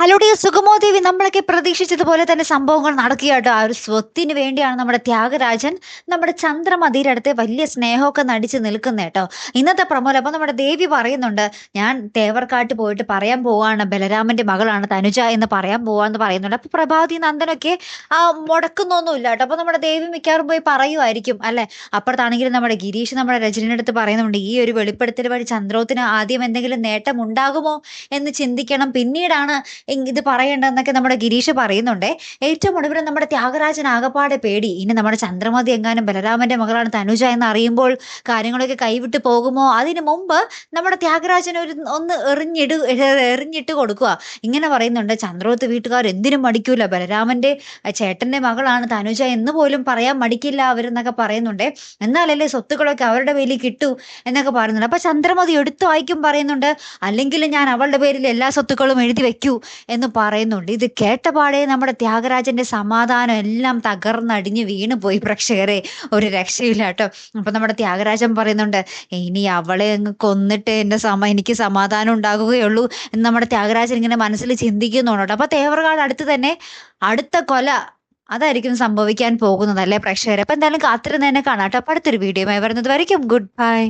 Hello dear സുഗമോ ദേവി നമ്മളൊക്കെ പ്രതീക്ഷിച്ചതുപോലെ തന്നെ സംഭവങ്ങൾ നടക്കുകയാട്ടോ. ആ ഒരു സ്വത്തിന് വേണ്ടിയാണ് നമ്മുടെ ത്യാഗരാജൻ നമ്മുടെ ചന്ദ്രമതിയിലടുത്ത് വലിയ സ്നേഹമൊക്കെ നടിച്ച് നിൽക്കുന്നത് കേട്ടോ. ഇന്നത്തെ പ്രമോല അപ്പൊ നമ്മുടെ ദേവി പറയുന്നുണ്ട് ഞാൻ തേവർക്കാട്ട് പോയിട്ട് പറയാൻ പോവാണ്. ബലരാമന്റെ മകളാണ് തനുജ എന്ന് പറയാൻ പോവാന്ന് പറയുന്നുണ്ട്. അപ്പൊ പ്രഭാതി നന്ദനൊക്കെ ആ മുടക്കുന്നൊന്നുമില്ല കേട്ടോ. അപ്പൊ നമ്മുടെ ദേവി മിക്കവാറും പോയി പറയുമായിരിക്കും അല്ലെ? അപ്പുറത്താണെങ്കിലും നമ്മുടെ ഗിരീഷ് നമ്മുടെ രജനിയുടെ അടുത്ത് പറയുന്നുണ്ട് ഈ ഒരു വെളിപ്പെടുത്തൽ വഴി ചന്ദ്രോത്തിന് ആദ്യം എന്തെങ്കിലും നേട്ടം ഉണ്ടാകുമോ എന്ന് ചിന്തിക്കണം. പിന്നീടാണ് ഇത് പറയേണ്ടതെന്നൊക്കെ നമ്മുടെ ഗിരീഷ് പറയുന്നുണ്ട്. ഏറ്റവും ഒടുവിൽ നമ്മുടെ ത്യാഗരാജൻ ആകപ്പാടെ പേടി. ഇനി നമ്മുടെ ചന്ദ്രമതി എങ്ങാനും ബലരാമന്റെ മകളാണ് തനുജ എന്ന് അറിയുമ്പോൾ കാര്യങ്ങളൊക്കെ കൈവിട്ട് പോകുമോ? അതിനു മുമ്പ് നമ്മുടെ ത്യാഗരാജൻ ഒരു ഒന്ന് എറിഞ്ഞിടു എറിഞ്ഞിട്ട് കൊടുക്കുക. ഇങ്ങനെ പറയുന്നുണ്ട്. ചന്ദ്രോത്ത് വീട്ടുകാർ എന്തിനും മടിക്കൂല. ബലരാമന്റെ ചേട്ടന്റെ മകളാണ് തനുജ എന്ന് പോലും പറയാൻ മടിക്കില്ല അവരെന്നൊക്കെ പറയുന്നുണ്ട്. എന്നാലല്ലേ സ്വത്തുക്കളൊക്കെ അവരുടെ പേരിൽ കിട്ടൂ എന്നൊക്കെ പറയുന്നുണ്ട്. അപ്പൊ ചന്ദ്രമതി എടുത്തു വായിക്കും പറയുന്നുണ്ട്. അല്ലെങ്കിൽ ഞാൻ അവളുടെ പേരിൽ എല്ലാ സ്വത്തുക്കളും എഴുതി വെക്കൂ. എന്ന് പറയുന്നുണ്ട്. ഇത് കേട്ടപാടെ നമ്മുടെ ത്യാഗരാജന്റെ സമാധാനം എല്ലാം തകർന്നടിഞ്ഞ് വീണു പോയി പ്രേക്ഷകരെ. ഒരു രക്ഷയില്ല കേട്ടോ. അപ്പൊ നമ്മുടെ ത്യാഗരാജൻ പറയുന്നുണ്ട് ഇനി അവളെ അങ്ങ് കൊന്നിട്ട് എന്റെ സമ എനിക്ക് സമാധാനം ഉണ്ടാകുകയുള്ളൂ എന്ന് നമ്മുടെ ത്യാഗരാജൻ ഇങ്ങനെ മനസ്സിൽ ചിന്തിക്കുന്നുണ്ട്. അപ്പൊ തേവർകാട് അടുത്ത് തന്നെ അടുത്ത കൊല അതായിരിക്കും സംഭവിക്കാൻ പോകുന്നത് അല്ലേ പ്രേക്ഷകരെ? അപ്പൊ എന്തായാലും കാത്തിരുന്ന് തന്നെ കാണാം കേട്ടോ. അടുത്തൊരു വീഡിയോ വരുന്നത് വരയ്ക്കും. Good bye